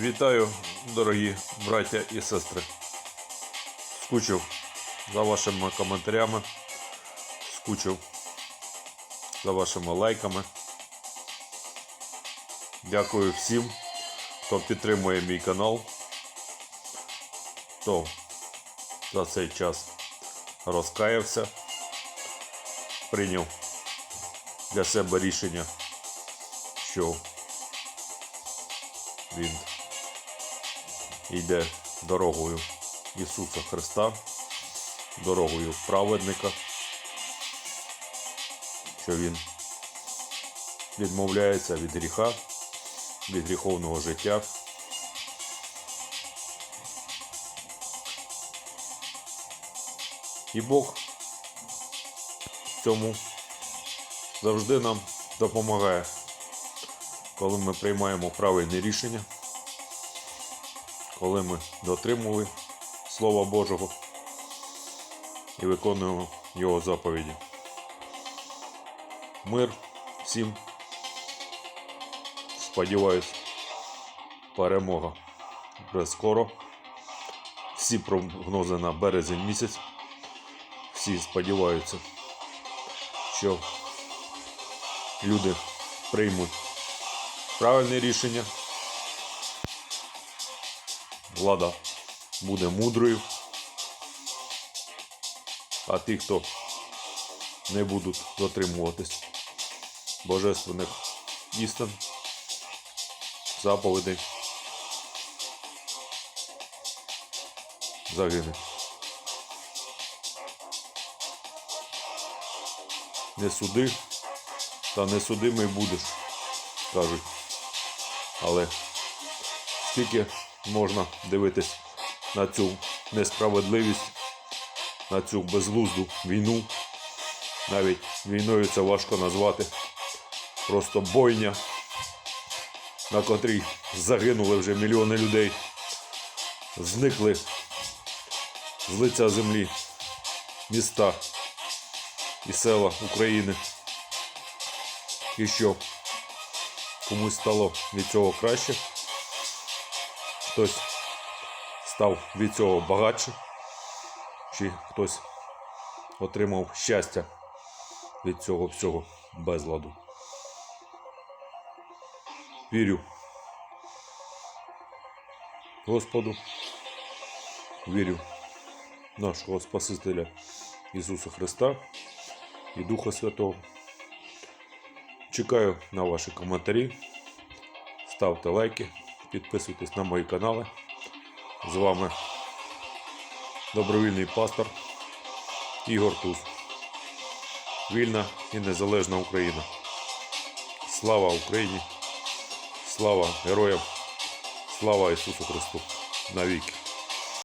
Вітаю, дорогі браття і сестри. Скучив за вашими коментарями, скучив за вашими лайками. Дякую всім, хто підтримує мій канал, хто за цей час розкаявся, прийняв для себе рішення, що він йде дорогою Ісуса Христа, дорогою праведника, що Він відмовляється від гріха, від гріховного життя. І Бог в цьому завжди нам допомагає, коли ми приймаємо правильні рішення коли ми дотримували Слова Божого і виконуємо Його заповіді. Мир всім. Сподіваюсь, перемога вже скоро. Всі прогнози на березень місяць. Всі сподіваються, що люди приймуть правильне рішення влада буде мудрою, а ті, хто не будуть дотримуватись божественних істин, заповідей, загине. Не суди, та не судимий будеш, кажуть. Але скільки можна дивитись на цю несправедливість, на цю безглузду війну. Навіть війною це важко назвати. Просто бойня, на котрій загинули вже мільйони людей, зникли з лиця землі міста і села України. І що комусь стало від цього краще хтось став від цього багатше, чи хтось отримав щастя від цього всього безладу. Вірю Господу, вірю нашого Спасителя Ісуса Христа і Духа Святого. Чекаю на ваші коментарі. Ставте лайки. Підписуйтесь на мої канали. З вами добровільний пастор Ігор Туз. Вільна і незалежна Україна. Слава Україні! Слава героям! Слава Ісусу Христу! Навіки!